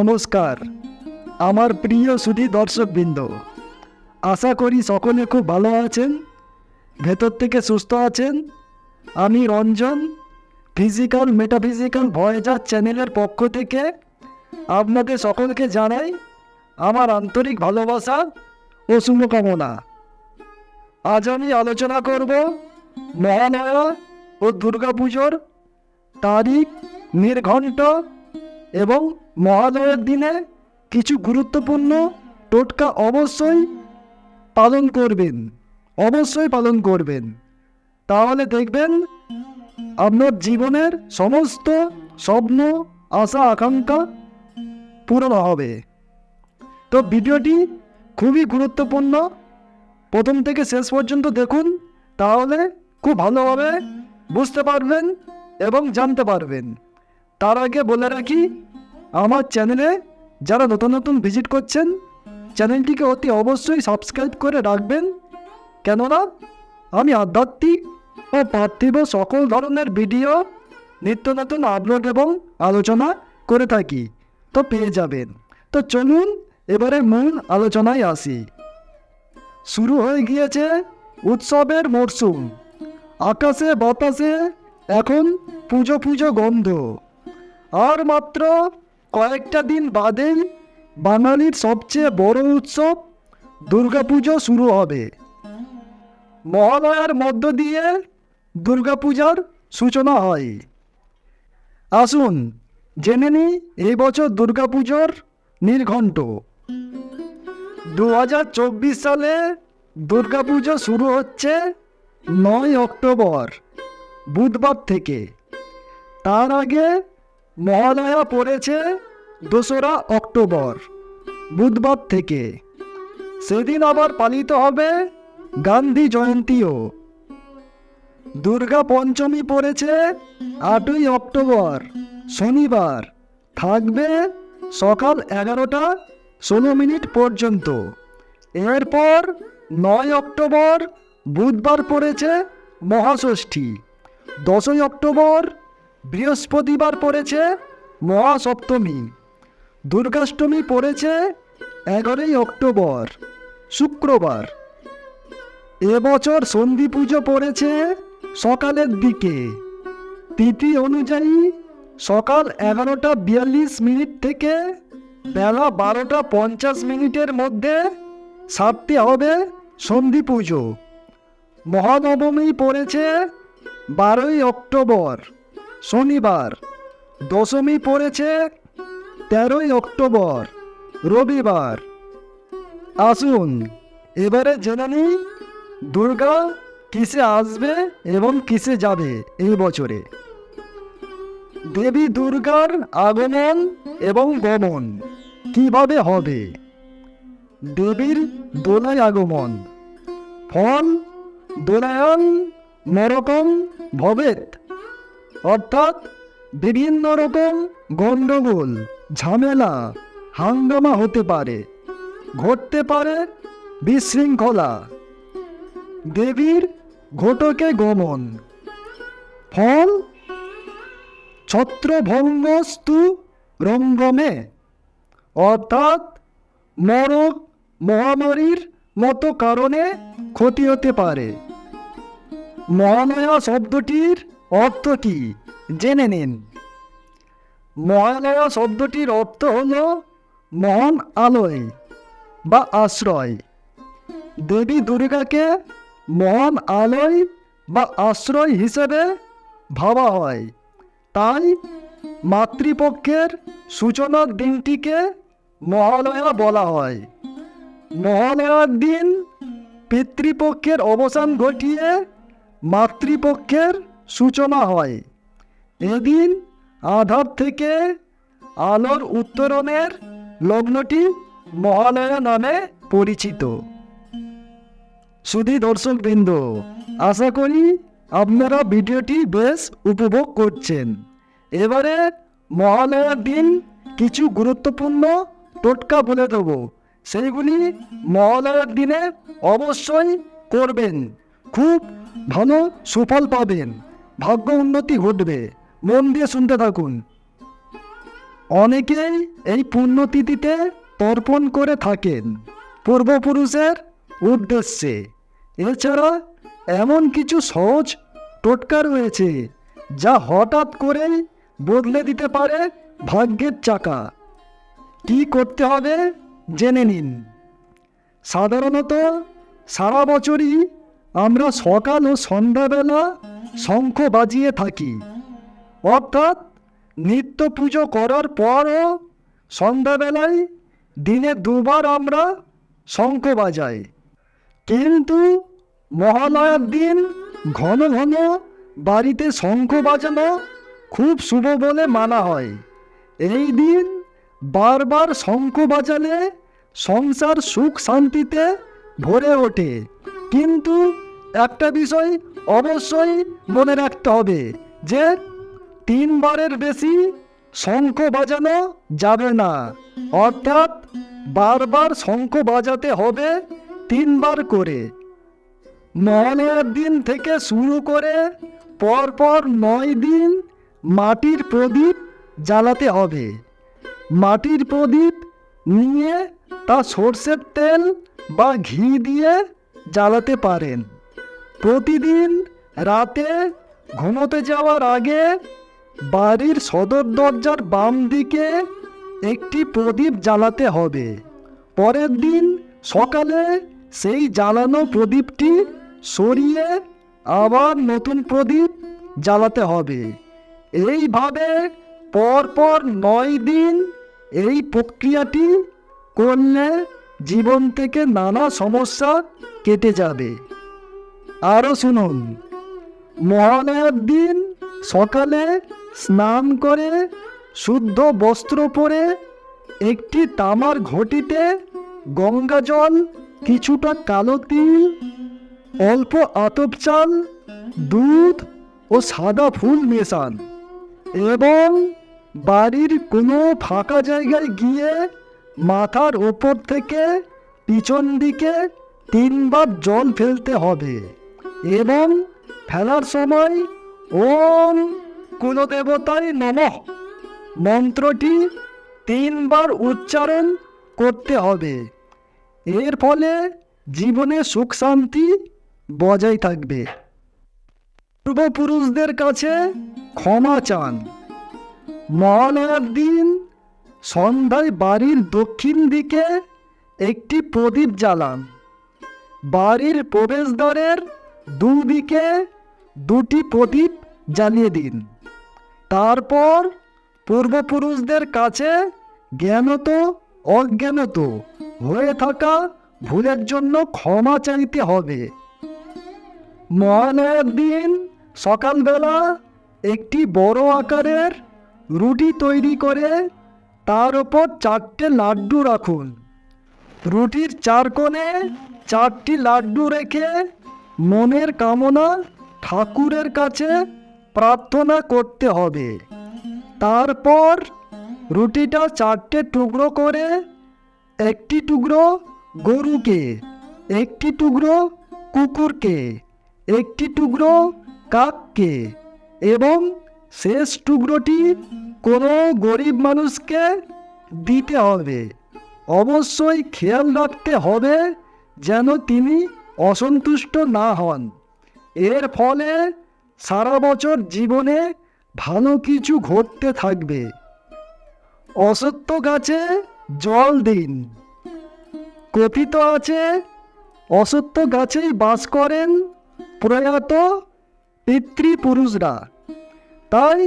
নমস্কার। আমার প্রিয় সুধী দর্শকবৃন্দ, আশা করি সকলে খুব ভালো আছেন, ভেতর থেকে সুস্থ আছেন। আমি রঞ্জন ফিজিক্যাল মেটাফিজিক্যাল ভয়েজার চ্যানেলের পক্ষ থেকে আপনাদের সকলকে জানাই আমার আন্তরিক ভালোবাসা ও শুভকামনা। আজ আমি আলোচনা করব মহালয়া ও দুর্গাপুজোর তারিখ, নির্ঘণ্ট এবং মহালয়ের দিনে কিছু গুরুত্বপূর্ণ টোটকা অবশ্যই পালন করবেন, অবশ্যই পালন করবেন। তাহলে দেখবেন, আপনার জীবনের সমস্ত স্বপ্ন, আশা, আকাঙ্ক্ষা পূরণ হবে। তো ভিডিওটি খুবই গুরুত্বপূর্ণ। প্রথম থেকে শেষ পর্যন্ত দেখুন, তাহলে খুব ভালোভাবে বুঝতে পারবেন এবং জানতে পারবেন। তার আগে বলে রাখি আমার চ্যানেলে যারা নতুন নতুন ভিজিট করছেন চ্যানেলটিকে অতি অবশ্যই সাবস্ক্রাইব করে রাখবেন। কেননা, আমি আধ্যাত্মিক ও পার্থিব সকল ধরনের ভিডিও নিত্য নতুন আপলোড এবং আলোচনা করে থাকি, তো পেয়ে যাবেন। তো চলুন, এবারে মূল আলোচনায় আসি। শুরু হয়ে গিয়েছে উৎসবের মরশুম আকাশে বাতাসে এখন পুজো পুজো গন্ধ। আর মাত্র কয়েকটা দিন বাদেই বাঙালির সবচেয়ে বড় উৎসব দুর্গাপুজো শুরু হবে। মহালয়ার মধ্য দিয়ে দুর্গাপূজার সূচনা হয়। আসুন জেনে নিই এই বছর দুর্গাপুজোর নির্ঘণ্ট। দু হাজার চব্বিশ সালে দুর্গাপুজো শুরু হচ্ছে নয় অক্টোবর, বুধবার থেকে। তার আগে মহালয়া পড়েছে দোসরা অক্টোবর, বুধবার থেকে। সেদিন আবার পালিত হবে গান্ধী জয়ন্তীও। দুর্গা পঞ্চমী পড়েছে আটই অক্টোবর, শনিবার। থাকবে সকাল এগারোটা ষোলো মিনিট পর্যন্ত। এরপর নয় অক্টোবর, বুধবার পড়েছে মহাষষ্ঠী। দশই অক্টোবর, বৃহস্পতিবার পড়েছে মহাসপ্তমী। দুর্গাষ্টমী পড়েছে এগারোই অক্টোবর, শুক্রবার। এবছর সন্ধি পুজো পড়েছে সকালের দিকে। তিথি অনুযায়ী সকাল এগারোটা বিয়াল্লিশ মিনিট থেকে বেলা বারোটা পঞ্চাশ মিনিটের মধ্যে সারতে হবে সন্ধি পুজো। মহানবমী পড়েছে বারোই অক্টোবর, শনিবার। দশমী পড়েছে তেরোই অক্টোবর, রবিবার। আসুন, এবারে জেনে নিই দুর্গা কিসে আসবে এবং কিসে যাবে এই বছরে। দেবী দুর্গার আগমন এবং গমন কীভাবে হবে? দেবীর দোলায় আগমন, ফল, দোলায়ন, নরকম, ভবেত। অর্থাৎ বিভিন্ন রকম গণ্ডগোল ঝামেলা, হাঙ্গামা হতে পারে, ঘটতে পারে বিশৃঙ্খলা। দেবীর ঘটকে গমন। ফল, ছত্রভঙ্গস্তু রঙ্গমে। অর্থাৎ মরক মহামারীর মতো কারণে ক্ষতি হতে পারে। মহালয়া শব্দটির অর্থ কি? জেনে নিন। মহালয়া শব্দটির অর্থ হল মহান আলোয় বা আশ্রয়। দেবী দুর্গাকে মহান আলোয় বা আশ্রয় হিসেবে ভাবা হয়। তাই মাতৃপক্ষের সূচনার দিনটিকে মহালয়া বলা হয়। মহালয়ার দিন পিতৃপক্ষের অবসান ঘটিয়ে মাতৃপক্ষের সূচনা হয়। এদিন আধার থেকে আলোর উত্তরণের লগ্নটি মহালয়া নামে পরিচিত। সুধী দর্শকবৃন্দ, আশা করি আপনারা ভিডিওটি বেশ উপভোগ করছেন। এবারে মহালয়ার দিন কিছু গুরুত্বপূর্ণ টোটকা বলে দেবো। সেইগুলি মহালয়ার দিনে অবশ্যই করবেন। খুব ভালো সুফল পাবেন। ভাগ্য উন্নতি ঘটবে। মন দিয়ে শুনতে থাকুন। অনেকেই এই পুণ্যতিথিতে তর্পণ করে থাকেন পূর্বপুরুষের উদ্দেশ্যে। এছাড়া এমন কিছু সহজ টোটকা রয়েছে যা হঠাৎ করেই বদলে দিতে পারে ভাগ্যের চাকা। কি করতে হবে জেনে নিন। সাধারণত সারা বছরই আমরা সকাল ও সন্ধ্যাবেলা শঙ্খ বাজিয়ে থাকি। অর্থাৎ নিত্য পুজো করার পরও সন্ধ্যাবেলায় দিনে দুবার আমরা শঙ্খ বাজাই। কিন্তু মহালয়ার দিন ঘন ঘন বাড়িতে শঙ্খ বাজানো খুব শুভ বলে মানা হয়। এই দিন বারবার শঙ্খ বাজালে সংসার সুখ শান্তিতে ভরে ওঠে। কিন্তু একটা বিষয় অবশ্যই মনে রাখতে হবে যে তিনবারের বেশি শঙ্খ বাজানো যাবে না। অর্থাৎ বারবার শঙ্খ বাজাতে হবে তিনবার করে। মহালয়ার দিন থেকে শুরু করে পরপর নয় দিন মাটির প্রদীপ জ্বালাতে হবে। মাটির প্রদীপ নিয়ে তা সর্ষের তেল বা ঘি দিয়ে জ্বালাতে পারেন। প্রতিদিন রাতে ঘুমোতে যাওয়ার আগে বাড়ির সদর দরজার বাম দিকে একটি প্রদীপ জ্বালাতে হবে। পরের দিন সকালে সেই জ্বালানো প্রদীপটি সরিয়ে আবার নতুন প্রদীপ জ্বালাতে হবে। এইভাবে পরপর নয় দিন এই প্রক্রিয়াটি করলে জীবন থেকে নানা সমস্যা কেটে যাবে। আরও শুনুন, মহালয়ার দিন সকালে স্নান করে, শুদ্ধ বস্ত্র পরে, একটি তামার ঘটিতে গঙ্গা জল, কিছুটা কালো তিল, অল্প আতপ চাল, দুধ ও সাদা ফুল মেশান এবং বাড়ির কোনো ফাঁকা জায়গায় গিয়ে মাথার ওপর থেকে পিছন দিকে তিনবার জল ফেলতে হবে এবং ফেলার সময় ওম কুলদেবতায় নমঃ। মন্ত্রটি তিনবার উচ্চারণ করতে হবে। এর ফলে জীবনে সুখ শান্তি বজায় থাকবে। পূর্বপুরুষদের কাছে ক্ষমা চান। মহালয়ার দিন সন্ধ্যায় বাড়ির দক্ষিণ দিকে একটি প্রদীপ জ্বালান। বাড়ির প্রবেশদ্বারের দুদিকে দুটি প্রদীপ জ্বালিয়ে দিন। তারপর পূর্বপুরুষদের কাছে জ্ঞানত, অজ্ঞানত হয়ে থাকা ভুলের জন্য ক্ষমা চাইতে হবে। মহালয়ার দিন সকালবেলা একটি বড় আকারের রুটি তৈরি করে তার ওপর চারটে লাড্ডু রাখুন। রুটির চার কোণে চারটি লাড্ডু রেখে মনের কামনা ঠাকুরের কাছে প্রার্থনা করতে হবে। তারপর রুটিটা চারটে টুকরো করে একটি টুকরো গরুকে, একটি টুকরো কুকুরকে, একটি টুকরো কাককে এবং শেষ টুকরোটি কোনো গরিব মানুষকে দিতে হবে। অবশ্যই খেয়াল রাখতে হবে যেন তিনি অসন্তুষ্ট না হন। এর ফলে সারা বছর জীবনে ভালো কিছু ঘটতে থাকবে। অসত্য গাছে জল দিন। কথিত আছে, অসত্য গাছেই বাস করেন প্রয়াত পিতৃপুরুষরা। তাই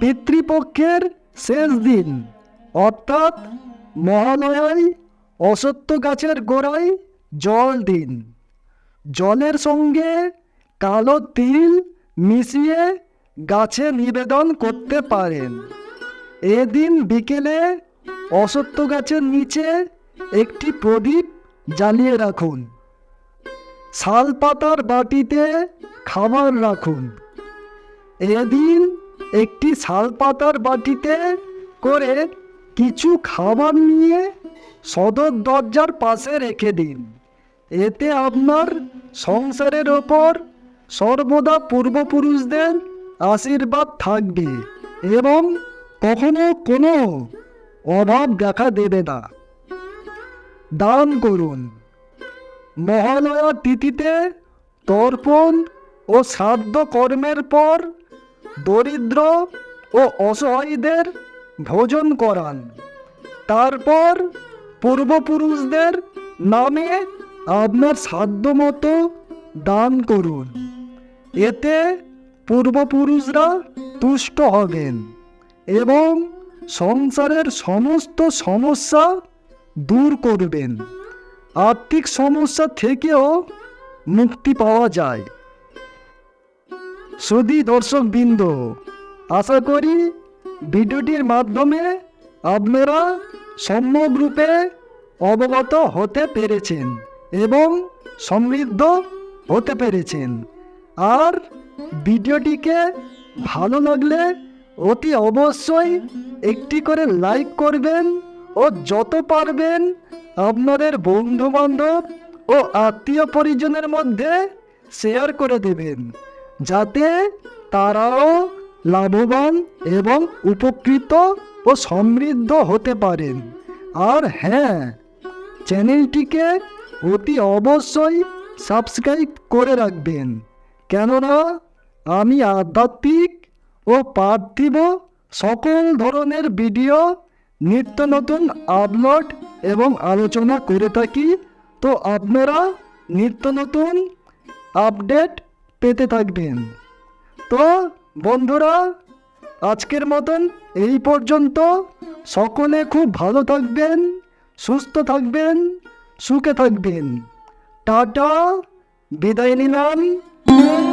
পিতৃপক্ষের শেষ দিন, অর্থাৎ মহালয়ায় অসত্য গাছের গোড়ায় জল দিন। জলের সঙ্গে কালো তিল মিশিয়ে গাছে নিবেদন করতে পারেন। এদিন বিকেলে অসত্য গাছের নিচে একটি প্রদীপ জ্বালিয়ে রাখুন। শাল পাতার বাটিতে খাবার রাখুন। এদিন একটি শাল পাতার বাটিতে করে কিছু খাবার নিয়ে সদর দরজার পাশে রেখে দিন। এতে আপনার সংসারের ওপর সর্বদা পূর্বপুরুষদের আশীর্বাদ থাকবে এবং কখনো কোনো অভাব দেখা দেবে না। দান করুন। মহালয়া তিথিতে তর্পণ ও শ্রাদ্ধ কর্মের পর দরিদ্র ও অসহায়ীদের ভোজন করান। তারপর পূর্বপুরুষদের নামে আপনার সাধ্য মতো দান করুন। এতে পূর্বপুরুষরা তুষ্ট হবেন এবং সংসারের সমস্ত সমস্যা দূর করবেন। আর্থিক সমস্যা থেকেও মুক্তি পাওয়া যায়। সুধী দর্শকবৃন্দ, আশা করি ভিডিওটির মাধ্যমে আপনারা সম্যকরূপে অবগত হতে পেরেছেন এবং সমৃদ্ধ হতে পেরেছেন। আর ভিডিওটিকে ভালো লাগলে অতি অবশ্যই একটি করে লাইক করবেন ও যত পারবেন আপনাদের বন্ধু বান্ধব ও আত্মীয় পরিজনের মধ্যে শেয়ার করে দেবেন, যাতে তারাও লাভবান এবং উপকৃত ও সমৃদ্ধ হতে পারেন। আর হ্যাঁ চ্যানেলটিকে অতি অবশ্যই সাবস্ক্রাইব করে রাখবেন। কেননা আমি আধ্যাত্মিক ও পার্থিব সকল ধরনের ভিডিও, নিত্য নতুন আপলোড এবং আলোচনা করে থাকি। তো আপনারা নিত্য নতুন আপডেট পেতে থাকবেন। তো বন্ধুরা, আজকের মতন এই পর্যন্ত। সকলে খুব ভালো থাকবেন, সুস্থ থাকবেন, সুখে থাকবেন। টাটা, বিদায় নিলাম। Música